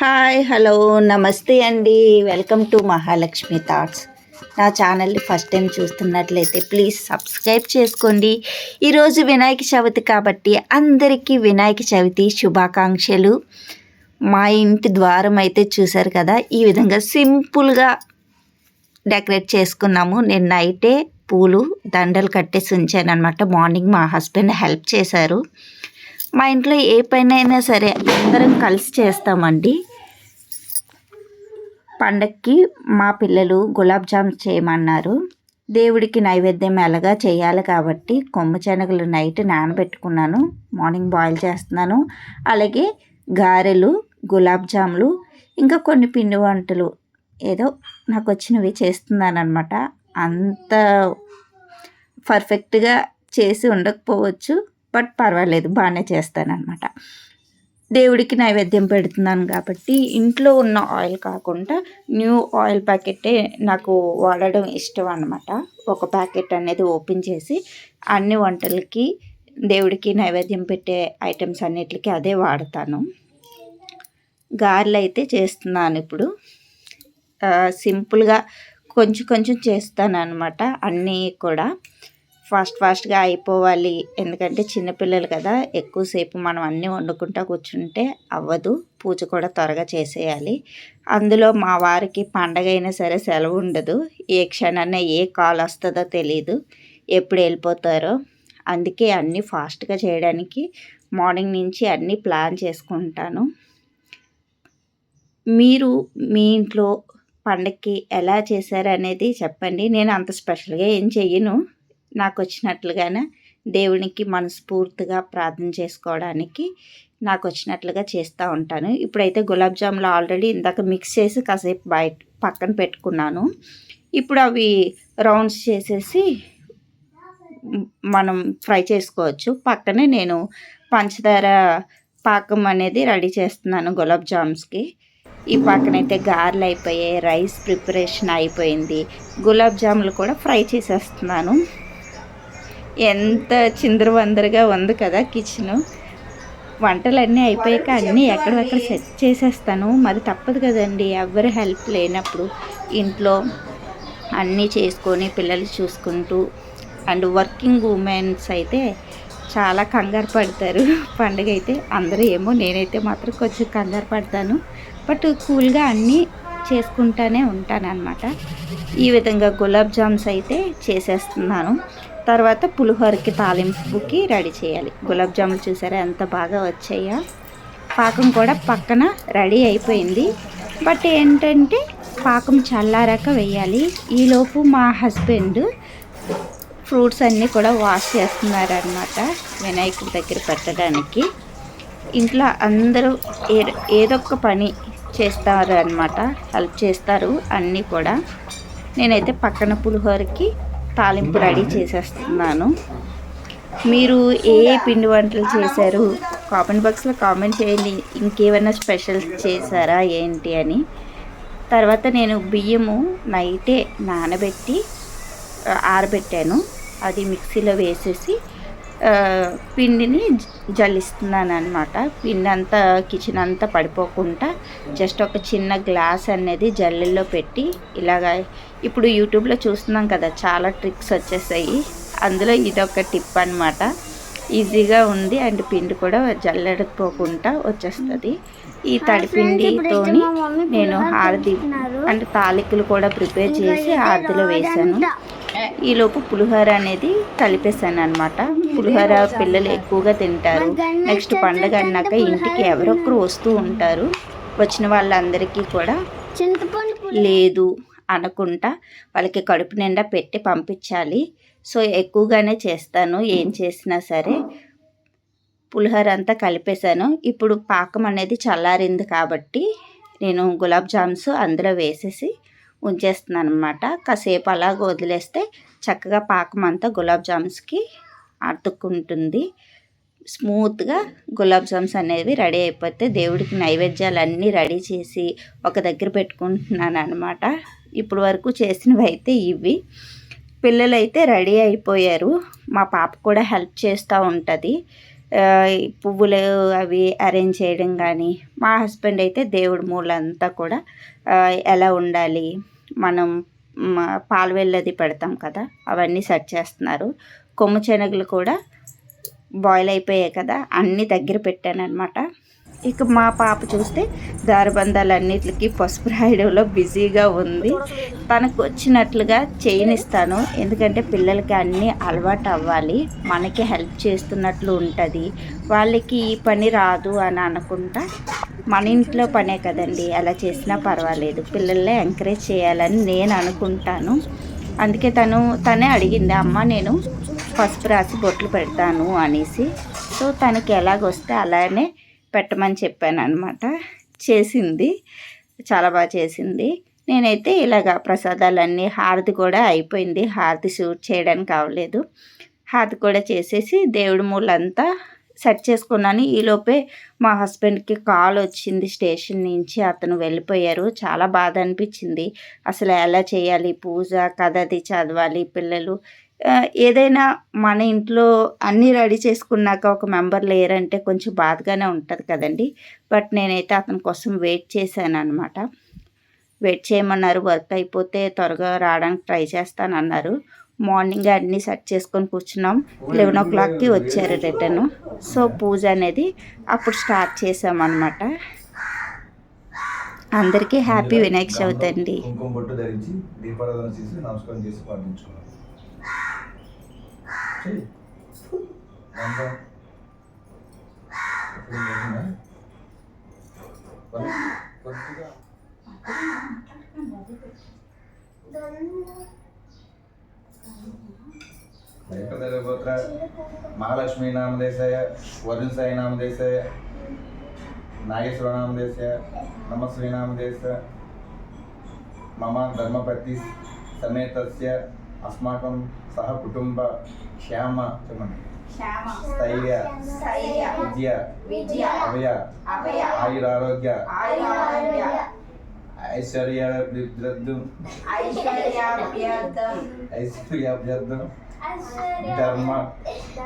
Hi hello నమస్తే అండి. Welcome to Mahalakshmi thoughts. నా ఛానల్ని ఫస్ట్ టైం చూస్తున్నట్లయితే ప్లీజ్ సబ్స్క్రైబ్ చేసుకోండి. ఈరోజు వినాయక చవితి కాబట్టి అందరికీ వినాయక చవితి శుభాకాంక్షలు. మా ఇంటి ద్వారం అయితే చూశారు కదా ఈ విధంగా సింపుల్గా డెకరేట్ చేసుకున్నాము. నేను నైటే పూలు దండలు కట్టేసి ఉంచాను అనమాట మార్నింగ్ మా హస్బెండ్ హెల్ప్ చేశారు. మా ఇంట్లో ఏ పని అయినా సరే అందరం కలిసి చేస్తామండి. పండక్కి మా పిల్లలు గులాబ్ జామ్ చేయమన్నారు. దేవుడికి నైవేద్యం ఎలాగా చేయాలి కాబట్టి కొమ్ము శనగలు నైట్ నానబెట్టుకున్నాను. మార్నింగ్ బాయిల్ చేస్తున్నాను. అలాగే గారెలు గులాబ్ జాములు ఇంకా కొన్ని పిండి వంటలు ఏదో నాకు వచ్చినవి చేస్తున్నాను అనమాట అంత పర్ఫెక్ట్గా చేసి ఉండకపోవచ్చు. బట్ పర్వాలేదు బాగానే చేస్తానన్నమాట. దేవుడికి నైవేద్యం పెడుతున్నాను కాబట్టి ఇంట్లో ఉన్న ఆయిల్ కాకుండా న్యూ ఆయిల్ ప్యాకెటే నాకు వాడడం ఇష్టం అనమాట ఒక ప్యాకెట్ అనేది ఓపెన్ చేసి అన్ని వంటలకి దేవుడికి నైవేద్యం పెట్టే ఐటమ్స్ అన్నిటికీ అదే వాడతాను. గారెలు అయితే చేస్తున్నాను ఇప్పుడు. సింపుల్గా కొంచెం కొంచెం చేస్తాను అనమాట అన్నీ కూడా. ఫాస్ట్ ఫాస్ట్గా అయిపోవాలి. ఎందుకంటే చిన్నపిల్లలు కదా ఎక్కువసేపు మనం అన్నీ వండుకుంటా కూర్చుంటే అవ్వదు. పూజ కూడా త్వరగా చేసేయాలి. అందులో మా వారికి పండగ అయినా సరే సెలవు ఉండదు. ఏ క్షణాన ఏ కాల్ వస్తుందో తెలియదు ఎప్పుడు వెళ్ళిపోతారో. అందుకే అన్నీ ఫాస్ట్గా చేయడానికి మార్నింగ్ నుంచి అన్నీ ప్లాన్ చేసుకుంటాను. మీరు మీ ఇంట్లో పండక్కి ఎలా చేశారు అనేది చెప్పండి. నేను అంత స్పెషల్గా ఏం చెయ్యను. నాకు వచ్చినట్లుగానే దేవునికి మనస్ఫూర్తిగా ప్రార్థన చేసుకోవడానికి నాకు వచ్చినట్లుగా చేస్తూ ఉంటాను. ఇప్పుడైతే గులాబ్ జాములు ఆల్రెడీ ఇందాక మిక్స్ చేసి కాసేపు బయట పక్కన పెట్టుకున్నాను. ఇప్పుడు అవి రౌండ్స్ చేసేసి మనం ఫ్రై చేసుకోవచ్చు. పక్కనే నేను పంచదార పాకం అనేది రెడీ చేస్తున్నాను గులాబ్ జామ్స్కి. ఈ పక్కనైతే గారెలు అయిపోయాయి రైస్ ప్రిపరేషన్ అయిపోయింది. గులాబ్ జాములు కూడా ఫ్రై చేసేస్తున్నాను. ఎంత చిందరవందరగా ఉంది కదా కిచెన్ వంటలన్నీ అయిపోయాక అన్నీ ఎక్కడెక్కడ సెట్ చేసేస్తాను. మరి తప్పదు కదండి ఎవరి హెల్ప్ లేనప్పుడు ఇంట్లో అన్నీ చేసుకొని పిల్లలు చూసుకుంటూ. అండ్ వర్కింగ్ ఉమెన్స్ అయితే చాలా కంగారు పడతారు. పండుగ అయితే అందరూ ఏమో నేనైతే మాత్రం కొంచెం కంగారు పడతాను. బట్ కూల్గా అన్నీ చేసుకుంటానే ఉంటానన్నమాట. ఈ విధంగా గులాబ్ జామ్స్ అయితే చేసేస్తున్నాను. తర్వాత పులిహోరకి తాలింపుకి రెడీ చేయాలి. గులాబ్ జాములు చూసారా? ఎంత బాగా వచ్చాయా. పాకం కూడా పక్కన రెడీ అయిపోయింది. బట్ ఏంటంటే పాకం చల్లారాక వేయాలి. ఈలోపు మా హస్బెండ్ ఫ్రూట్స్ అన్నీ కూడా వాష్ చేస్తున్నారనమాట వినాయకుడి దగ్గర పెట్టడానికి. ఇంట్లో అందరూ ఏ ఏదో ఒక పని చేస్తారు అనమాట హెల్ప్ చేస్తారు అన్నీ కూడా. నేనైతే పక్కన పులిహోరకి తాలింపు రెడీ చేసేస్తున్నాను. మీరు ఏ పిండి వంటలు చేశారు? కామెంట్ బాక్స్లో కామెంట్ చేయండి. ఇంకేమైనా స్పెషల్ చేశారా ఏంటి అని. తర్వాత నేను బియ్యము నైటే నానబెట్టి ఆరబెట్టాను. అది మిక్సీలో వేసేసి పిండిని జల్లిస్తున్నాను అనమాట పిండి అంతా కిచెన్ అంతా పడిపోకుండా జస్ట్ ఒక చిన్న గ్లాస్ అనేది జల్లెల్లో పెట్టి ఇలాగా ఇప్పుడు యూట్యూబ్లో చూస్తున్నాం కదా చాలా ట్రిక్స్ వచ్చేసాయి. అందులో ఇదొక టిప్ అనమాట ఈజీగా ఉంది అండ్ పిండి కూడా జల్లెడకపోకుండా వచ్చేస్తుంది. ఈ తడిపిండితోని నేను హారతి అంటే తాలికలు కూడా ప్రిపేర్ చేసి హారతిలో వేసాను ఈలోపు పులిహోర అనేది కలిపేసాను అనమాట పులిహోర పిల్లలు ఎక్కువగా తింటారు. నెక్స్ట్ పండగ అన్నాక ఇంటికి ఎవరొక్కరు వస్తూ ఉంటారు. వచ్చిన వాళ్ళందరికీ కూడా లేదు అనకుండా వాళ్ళకి కడుపు నిండా పెట్టి పంపించాలి. సో ఎక్కువగానే చేస్తాను. ఏం చేసినా సరే. పులిహోర అంతా కలిపేశాను. ఇప్పుడు పాకం అనేది చల్లారింది కాబట్టి నేను గులాబ్ జామ్స్ అందులో వేసేసి ఉంచేస్తున్నాను అనమాట కాసేపు అలాగ వదిలేస్తే చక్కగా పాకం అంతా గులాబ్ జామ్స్కి అతుక్కుంటుంది. స్మూత్గా గులాబ్ జామ్స్ అనేవి రెడీ అయిపోతే దేవుడికి నైవేద్యాలు అన్నీ రెడీ చేసి ఒక దగ్గర పెట్టుకుంటున్నాను అనమాట ఇప్పుడు వరకు చేసినవి అయితే ఇవి. పిల్లలు అయితే రెడీ అయిపోయారు. మా పాప కూడా హెల్ప్ చేస్తూ ఉంటుంది. పువ్వులు అవి అరేంజ్ చేయడం కానీ మా హస్బెండ్ అయితే దేవుడి మూలంతా కూడా ఎలా ఉండాలి మనం పాలు వెళ్ళది పెడతాం కదా అవన్నీ సెట్ చేస్తున్నారు. కొమ్ము శనగలు కూడా బాయిల్ అయిపోయాయి కదా అన్నీ దగ్గర పెట్టాను అనమాట ఇక మా పాప చూస్తే దారబంధాలన్నిటికీ పసుపు రాయడంలో బిజీగా ఉంది. తనకు వచ్చినట్లుగా చేయనిస్తాను. ఎందుకంటే పిల్లలకి అన్నీ అలవాటు అవ్వాలి. మనకి హెల్ప్ చేస్తున్నట్లు ఉంటుంది. వాళ్ళకి ఈ పని రాదు అని అనుకుంటా మన ఇంట్లో పనే కదండి. అలా చేసినా పర్వాలేదు. పిల్లల్ని ఎంకరేజ్ చేయాలని నేను అనుకుంటాను. అందుకే తను తనే అడిగింది అమ్మ నేను పసుపు రాసి బొట్లు పెడతాను అనేసి. సో తనకి ఎలాగొస్తే అలానే పెట్టమని చెప్పాను అనమాట చేసింది. చాలా బాగా చేసింది. నేనైతే ఇలాగ ప్రసాదాలన్నీ హారతి కూడా అయిపోయింది. హారతి షూట్ చేయడానికి అవ్వలేదు హారతి కూడా చేసేసి దేవుడి మూలంతా సెట్ చేసుకున్నాను. ఈలోపే మా హస్బెండ్కి కాల్ వచ్చింది స్టేషన్ నుంచి. అతను వెళ్ళిపోయారు. చాలా బాధ అనిపించింది. అసలు ఎలా చేయాలి? పూజ కథ అది చదవాలి. పిల్లలు ఏదైనా మన ఇంట్లో అన్నీ రెడీ చేసుకున్నాక ఒక మెంబర్ లేరంటే కొంచెం బాధగానే ఉంటుంది కదండి. బట్ నేనైతే అతని కోసం వెయిట్ చేశాను అనమాట వెయిట్ చేయమన్నారు వర్క్ అయిపోతే త్వరగా రావడానికి ట్రై చేస్తానన్నారు. మార్నింగ్ అన్నీ సెట్ చేసుకొని కూర్చున్నాం. లెవెన్ ఓ క్లాక్కి వచ్చారు రిటర్న్. సో పూజ అనేది అప్పుడు స్టార్ట్ చేసామన్నమాట అందరికీ హ్యాపీ వినాయక చవితి అండి. చేసి నమస్కారం చేసి महालक्ष्मी नाम नामदेशय वरुण साई नामदेशय नागेश्वर नामदेशय नमश्री नामदेश मम धर्मपति समेत अस्माकं నామదేశాయ నమశ్రీ నామదేశ మమ ధర్మపతి సమేతస్య అస్మాకం సహ కుటుంబ శ్యామ చెప్పండి స్థైర్య విద్య అభయ ఆయురారోగ్య ఐశ్వర్యాభివృద్ధి ఐశ్వర్యాభ్యర్థం ధర్మ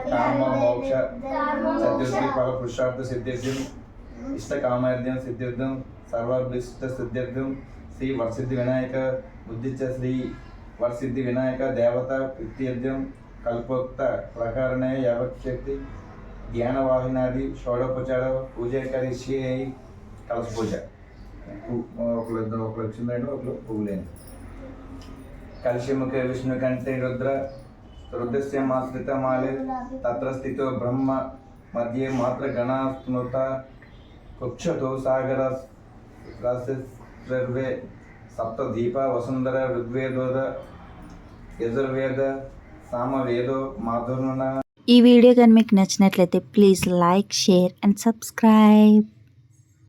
కామ మోక్ష చతుర్థి ఫల పురుషార్థ సిద్ధ్యర్థం ఇష్ట కామార్థ్యం సిద్ధ్యర్థం సర్వాభిష్ట సిద్ధ్యర్థం శ్రీ వరసిద్ధి వినాయక బుద్ధిచ్చ శ్రీ వరసిద్ధి వినాయక దేవత ప్రీత్యర్థం కల్పోక్త ప్రకారణే యావశక్తి ధ్యానవాహినాది షోడోపచార పూజ కరిష్యే కలస పూజ పు- ఒకళ్ళు ఇద్దరు ఒకళ్ళు వచ్చిందంటే ఒకళ్ళు పువ్వులేని విష్ణు కంటే రుద్ర రుద్రస్య మాశ్రితమాలే తత్ర స్థితో బ్రహ్మ మధ్య మాత్ర గణాస్మృత కుక్షతో సాగర రాసే సప్త దీప వసుంధర ఋగ్వేదోద యజుర్వేద సామవేదో మాధుర్ణ ఈ వీడియో కానీ మీకు నచ్చినట్లయితే please like share and subscribe.